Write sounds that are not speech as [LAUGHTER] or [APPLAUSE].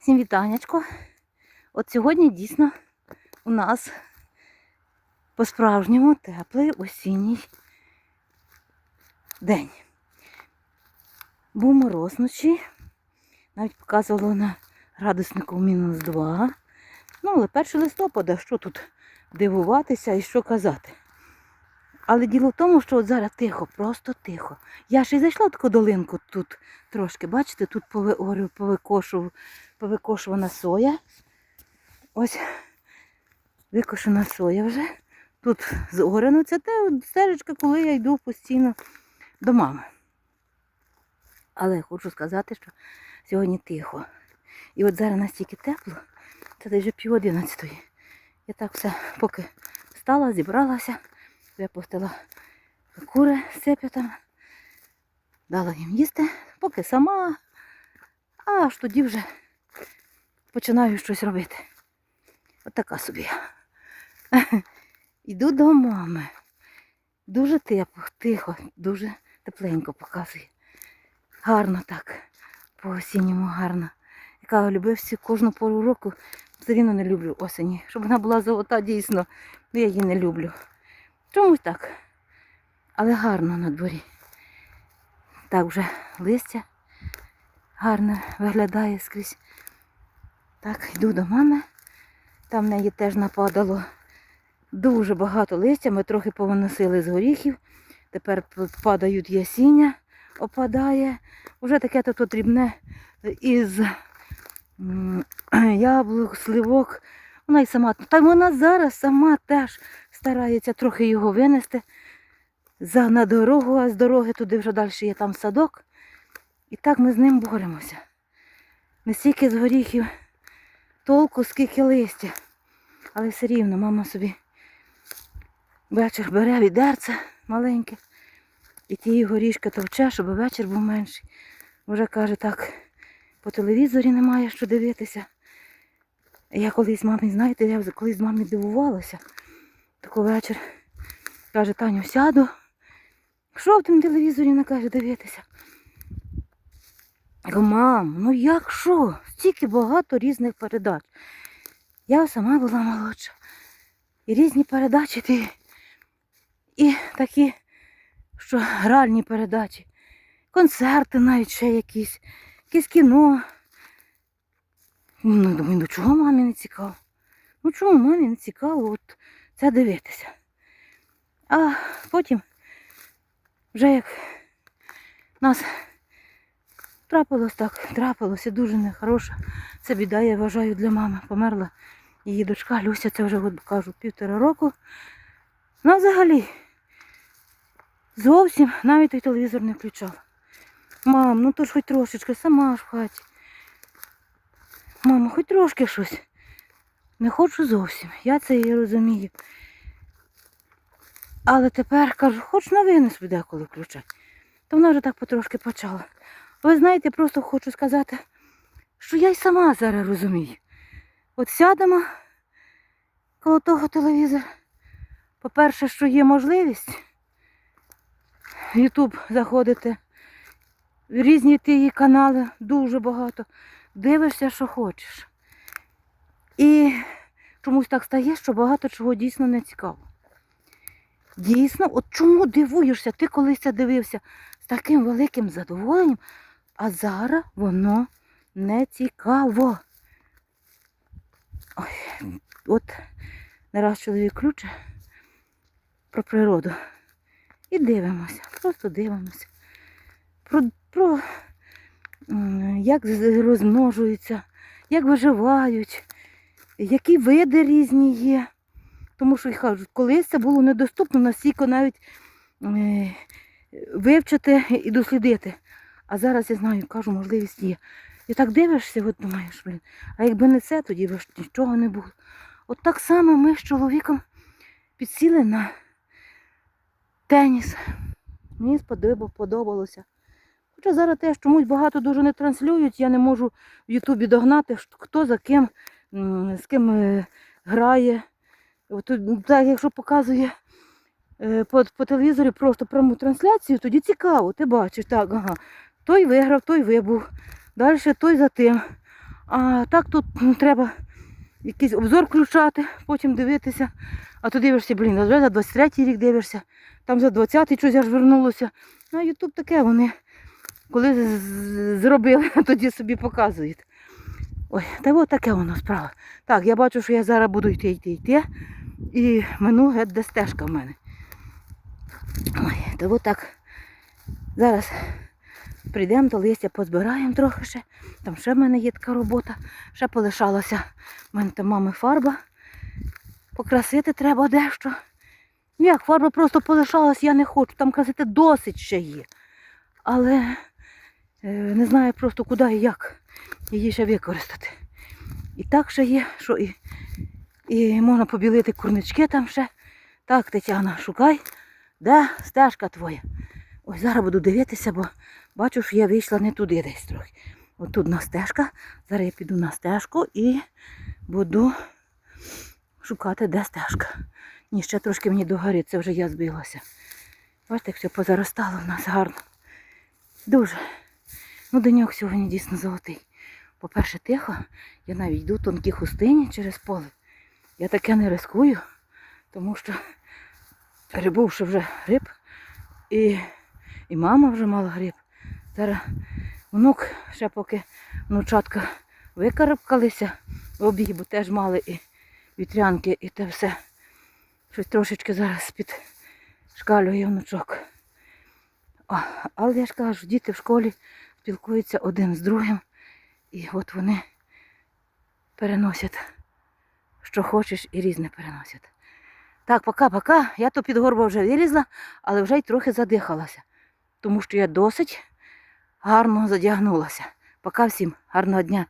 Всім вітанечко. От сьогодні дійсно у нас по-справжньому теплий осінній день. Був мороз вночі, навіть показувало на градуснику мінус 2. Ну, але 1 листопада, що тут дивуватися і що казати. Але діло в тому, що от зараз тихо, просто тихо. Я ще й зайшла таку долинку тут трошки. Бачите, тут повикошу, повикошувана соя. Ось викошена соя вже. Тут зорено. Це те стежечка, коли я йду постійно до мами. Але хочу сказати, що сьогодні тихо. І от зараз настільки тепло, це десь вже пів одинадцятої. Я так все поки встала, зібралася, випустила кури з цепятами, дала їм їсти, поки сама, а аж тоді вже починаю щось робити. От така собі. Йду до мами. Дуже тепло, тихо, дуже тепленько показує. Гарно так, по осінньому гарно. Яка люблю всі кожну пору року, все рівно не люблю осені. Щоб вона була золота, дійсно, ну я її не люблю. Чомусь так. Але гарно на дворі. Так вже листя гарно виглядає скрізь. Так, йду до мами. Там в неї теж нападало дуже багато листя. Ми трохи повиносили з горіхів. Тепер падають ясіння, опадає. Уже таке тут дрібне із [CLEARS THROAT] яблук, сливок. Вона й сама. Та вона зараз сама теж старається трохи його винести за на дорогу, а з дороги туди вже далі є там садок. І так ми з ним боремося. Не стільки з горіхів толку, скільки листя. Але все рівно мама собі вечір бере відерце маленьке і ті горішки товче, щоб вечір був менший. Вже каже, так, по телевізорі немає що дивитися. Я колись мамі, знаєте, я колись мамі дивувалася. Такий вечір. Каже, Таню, сяду. Що в тим телевізорі вона каже дивитися? Я кажу, мам, ну як що? Стільки багато різних передач. Я сама була молодша. І різні передачі ти. І такі, що гральні передачі, концерти навіть ще якісь, якесь кіно. Ну, думаю, ну чого мамі не цікаво? Ну чому мамі не цікаво от це дивитися? А потім, вже як нас трапилось так, трапилося дуже нехороша. Це біда, я вважаю, для мами. Померла її дочка Люся, це вже от, кажу, півтора року. Ну, взагалі, зовсім навіть той телевізор не включав. Мам, ну то ж хоч трошечки, сама ж в хаті. Мамо, хоч трошки щось. Не хочу зовсім, я це і розумію. Але тепер кажу, хоч новини собі деколи включать. То вона вже так потрошки почала. Ви знаєте, просто хочу сказати, що я й сама зараз розумію. От сядемо коло того телевізора. По-перше, що є можливість в Ютуб заходити, в різні ті канали, дуже багато. Дивишся, що хочеш. І чомусь так стає, що багато чого дійсно не цікаво. Дійсно, от чому дивуєшся? Ти колись це дивився з таким великим задоволенням, а зараз воно не цікаво. Ой, от не раз чоловік ключе про природу. І дивимося, просто дивимося. Про, про як розмножуються, як виживають, які види різні є. Тому що кажуть, колись це було недоступно настільки навіть е, вивчити і дослідити. А зараз я знаю, кажу, можливість є. І так дивишся, от думаєш, блін, а якби не це, тоді б нічого не було. От так само ми з чоловіком підсіли на теніс. Мені сподобалося. Хоча зараз теж чомусь багато дуже не транслюють, я не можу в Ютубі догнати, хто за ким, з ким е, грає. От, так, якщо показує е, по, по телевізорі просто пряму трансляцію, тоді цікаво, ти бачиш, так, ага. Той виграв, той вибув. Далі той за тим. А так тут треба якийсь обзор включати, потім дивитися. А то дивишся, блін, вже за 23-й рік дивишся, там за 20-й щось аж вернулося. Ну, а Ютуб таке, вони коли зробили, [LAUGHS] тоді собі показують. Ой, та от таке воно справа. Так, я бачу, що я зараз буду йти, йти, йти. І мину геть де стежка в мене. Ой, та от так. Зараз прийдемо до листя, позбираємо трохи ще. Там ще в мене є така робота. Ще полишалася в мене там мами фарба. Покрасити треба дещо. Як фарба просто полишалась, я не хочу. Там красити досить ще є. Але не знаю просто куди і як її ще використати. І так ще є, що і, і можна побілити курнички там ще. Так, Тетяна, шукай, де стежка твоя. Ой, зараз буду дивитися, бо бачу, що я вийшла не туди десь трохи. От тут на стежка. Зараз я піду на стежку і буду шукати, де стежка. Ні, ще трошки мені догорить, це вже я збилася. Бачите, як все позаростало в нас гарно. Дуже. Ну, деньок сьогодні дійсно золотий. По-перше, тихо, я навіть йду тонкі хустині через поле. Я таке не рискую, тому що перебувши вже гриб, і, і мама вже мала гриб. Зараз внук ще поки внучатка викарабкалися обіг, бо теж мали і вітрянки, і те все. Щось трошечки зараз під шкалює внучок. О, але я ж кажу, діти в школі спілкуються один з другим. І от вони переносять, що хочеш, і різне переносять. Так, пока-пока. Я то під горбу вже вилізла, але вже й трохи задихалася, тому що я досить гарно задягнулася. Пока всім гарного дня.